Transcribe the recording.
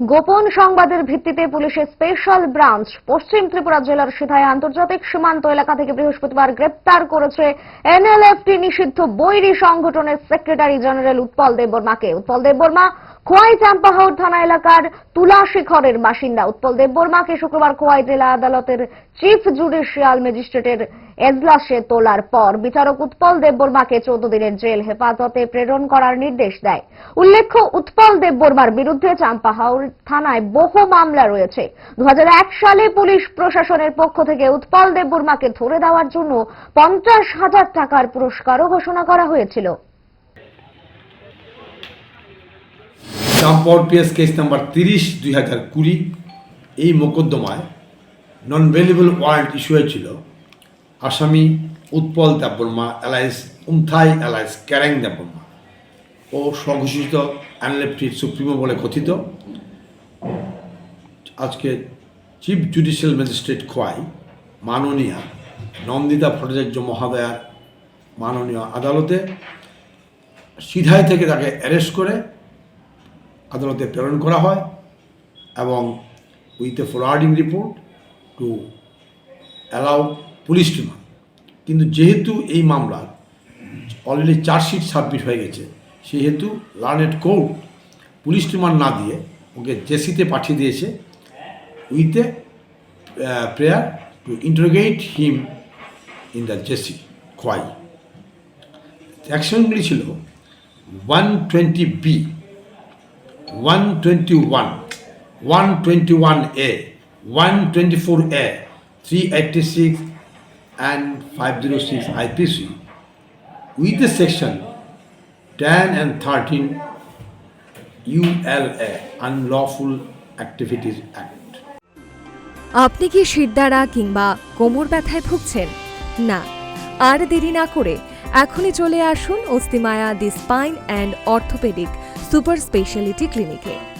গোপন সংবাদের ভিত্তিতে পুলিশের স্পেশাল ব্রাঞ্চ পশ্চিম ত্রিপুরা জেলার সিধায় আন্তর্জাতিক সীমান্ত এলাকা থেকে বৃহস্পতিবার গ্রেপ্তার করেছে এনএলএফটি নিষিদ্ধ বৈরী সংগঠনের সেক্রেটারি জেনারেল উৎপল দেববর্মাকে। উৎপল দেববর্মা খোয়াই চাম্পাহাউর থানা এলাকার তুলাশিখরের বাসিন্দা উৎপল দেববর্মাকে শুক্রবার খোয়াই জেলা আদালতের চিফ জুডিশিয়াল ম্যাজিস্ট্রেটের এজলাসে তোলার পর বিচারক উৎপল দেববর্মাকে চৌদ্দ দিনের জেল হেফাজতে প্রেরণ করার নির্দেশ দেয়। উল্লেখ্য উৎপল দেববর্মার বিরুদ্ধে চাম্পাহাউর থানায় বহু মামলা রয়েছে। দু হাজার এক সালে পুলিশ প্রশাসনের পক্ষ থেকে উৎপল দেববর্মাকে ধরে দেওয়ার জন্য পঞ্চাশ হাজার টাকার পুরস্কারও ঘোষণা করা হয়েছিল। চাম্পাওয়ার পিএস কেস নাম্বার তিরিশ দুই হাজার কুড়ি, এই মোকদ্দমায় নন ভেলিবল ওয়ারেন্ট ইস্যু হয়েছিল। আসামি উৎপল দেববর্মা অ্যালায়েন্স উমথাই অ্যালায়েন্স ক্যারাং দেববর্মা ও স্বঘোষিত অ্যানলেপটির সুপ্রিমো বলে কথিত। আজকে চিফ জুডিশিয়াল ম্যাজিস্ট্রেট খোয়াই মাননীয়া নন্দিতা ভট্টাচার্য মহোদয়ার মাননীয় আদালতে সিধাই থেকে তাকে অ্যারেস্ট করে আদালতে প্রেরণ করা হয় এবং with a forwarding report to allow police remand কিন্তু যেহেতু এই মামলার অলরেডি চার্জশিট সাবমিট হয়ে গেছে, সেহেতু লার্নেড কোর্ট পুলিশ রিমান্ড না দিয়ে ওকে জেসিতে পাঠিয়ে দিয়েছে with a prayer to interrogate him in the JC Khowai অ্যাকশনগুলি ছিল one twenty B 121, 121A, 124A, 386 and 506 IPC with the section 10 and 13 ULA Unlawful Activities Act. আপনি কি শিরদাঁড়া কিংবা কোমর ব্যথায় ভুগছেন না আর দেরি না করে এখনই চলে আসুন Asthimaya the spine and orthopaedic super speciality ক্লিনিকে।